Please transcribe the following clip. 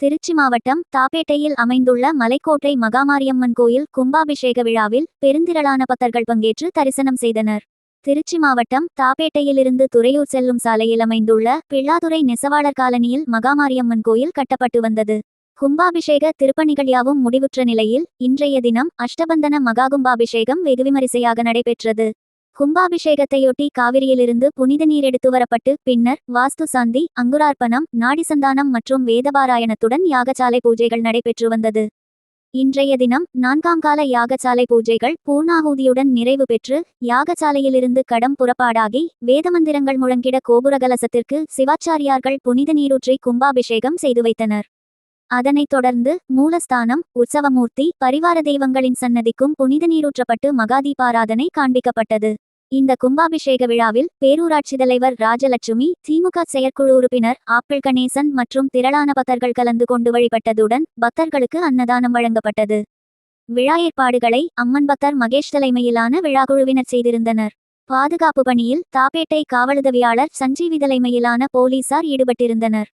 திருச்சி மாவட்டம் தாப்பேட்டையில் அமைந்துள்ள மலைக்கோட்டை மகாமாரியம்மன் கோயில் கும்பாபிஷேக விழாவில் பெருந்திரளான பக்தர்கள் பங்கேற்று தரிசனம் செய்தனர். திருச்சி மாவட்டம் தாப்பேட்டையிலிருந்து துறையூர் செல்லும் சாலையில் அமைந்துள்ள பிள்ளாதுரை நெசவாளர் காலனியில் மகாமாரியம்மன் கோயில் கட்டப்பட்டு வந்தது. கும்பாபிஷேக திருப்பணிகள் யாவும் முடிவுற்ற நிலையில் இன்றைய தினம் அஷ்டபந்தன மகா கும்பாபிஷேகம் வெகுவிமரிசையாக நடைபெற்றது. கும்பாபிஷேகத்தையொட்டி காவிரியிலிருந்து புனித நீர் எடுத்து வரப்பட்டு பின்னர் வாஸ்து சாந்தி அங்குரார்ப்பணம் நாடிசந்தானம் மற்றும் வேதபாராயணத்துடன் யாகசாலை பூஜைகள் நடைபெற்று வந்தது. இன்றைய தினம் நான்காம் கால யாகசாலை பூஜைகள் பூர்ணாகூதியுடன் நிறைவு பெற்று யாகசாலையிலிருந்து கடம் புறப்பாடாகி வேதமந்திரங்கள் முழங்கிட கோபுரகலசத்திற்கு சிவாச்சாரியார்கள் புனித நீரூற்றி கும்பாபிஷேகம் செய்து வைத்தனர். அதனைத் தொடர்ந்து மூலஸ்தானம் உற்சவமூர்த்தி பரிவார தெய்வங்களின் சன்னதிக்கும் புனித நீரூற்றப்பட்டு மகாதீபாராதனை காண்பிக்கப்பட்டது. இந்த கும்பாபிஷேக விழாவில் பேரூராட்சி தலைவர் ராஜலட்சுமி திமுக செயற்குழு உறுப்பினர் ஆப்பிள் கணேசன் மற்றும் திரளான பக்தர்கள் கலந்து கொண்டு வழிபட்டதுடன் பக்தர்களுக்கு அன்னதானம் வழங்கப்பட்டது. விழா ஏற்பாடுகளை அம்மன் பக்தர் மகேஷ் தலைமையிலான விழாக்குழுவினர் செய்திருந்தனர். பாதுகாப்பு பணியில் தாப்பேட்டை காவலுதவியாளர் சஞ்சீவி தலைமையிலான போலீசார் ஈடுபட்டிருந்தனர்.